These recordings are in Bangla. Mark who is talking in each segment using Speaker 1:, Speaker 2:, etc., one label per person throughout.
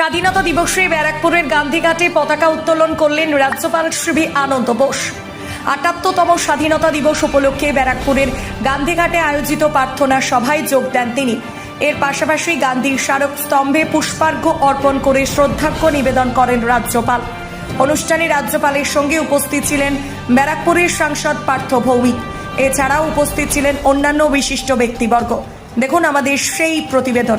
Speaker 1: স্বাধীনতা দিবসে ব্যারাকপুরের গান্ধীঘাটে পতাকা উত্তোলন করলেন রাজ্যপাল শ্রী আনন্দ বোস। আটাত্তরতম স্বাধীনতা দিবস উপলক্ষে ব্যারাকপুরের গান্ধীঘাটে আয়োজিত প্রার্থনা সভায় যোগ দেন তিনি। এর পাশাপাশি গান্ধীর স্মারক স্তম্ভে পুষ্পার্ঘ্য অর্পণ করে শ্রদ্ধার্ঘ্য নিবেদন করেন রাজ্যপাল। অনুষ্ঠানে রাজ্যপালের সঙ্গে উপস্থিত ছিলেন ব্যারাকপুরের সাংসদ পার্থ ভৌমিক। এছাড়াও উপস্থিত ছিলেন অন্যান্য বিশিষ্ট ব্যক্তিবর্গ। দেখুন আমাদের সেই প্রতিবেদন।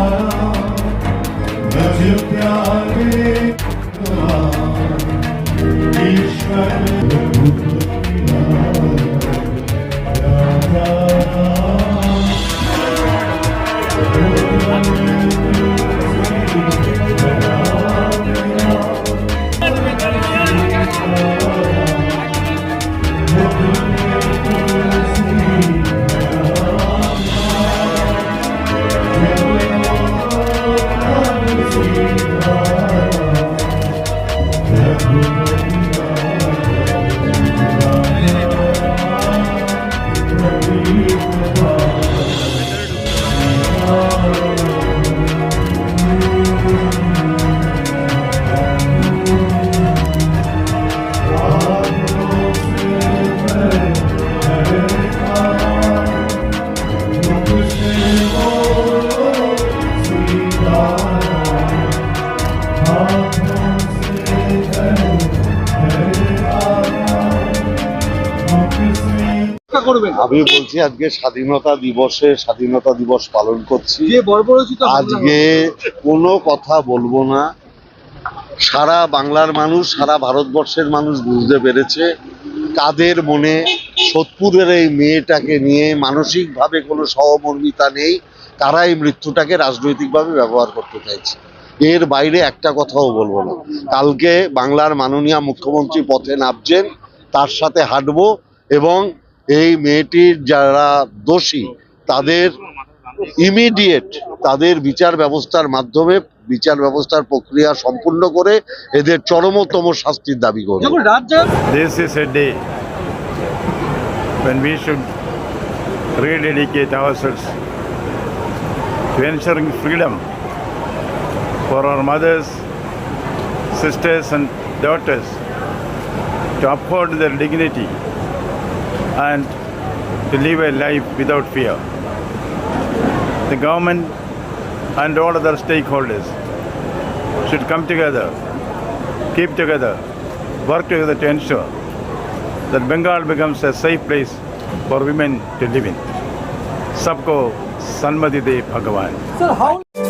Speaker 2: smile. Let you
Speaker 3: রক্ষা করবেন।
Speaker 4: আমি বলছি আজকে স্বাধীনতা দিবসে স্বাধীনতা দিবস পালন করছি। আজকে কোনো কথা বলব না। সারা বাংলার মানুষ সারা ভারতবর্ষের মানুষ বুঝতে পেরেছে কাদের মনে সোদপুরের এই মেয়েটাকে নিয়ে মানসিকভাবে কোনো সহমর্মিতা নেই। তারা এই মৃত্যুটাকে রাজনৈতিকভাবে ব্যবহার করতে চাইছে। এর বাইরে একটা কথাও বলব না। কালকে বাংলার মাননীয় মুখ্যমন্ত্রী পথে নামছেন তার সাথে হাঁটবো এবং এই মেয়েটির যারা দোষী তাদের ইমিডিয়েট তাদের বিচার ব্যবস্থার মাধ্যমে বিচার ব্যবস্থার প্রক্রিয়া সম্পূর্ণ করে এদের চরমতম শাস্তির দাবি করব
Speaker 3: যখন রাজ্য
Speaker 5: This is a day when we should rededicate ourselves to ensuring freedom for our mothers, sisters, and daughters to uphold their dignity and to live a life without fear. The government and all other stakeholders should come together, keep together, work together to ensure that Bengal becomes a safe place for women to live in. Sabko Sanmadi
Speaker 3: Bhagavan. Sir,
Speaker 6: how?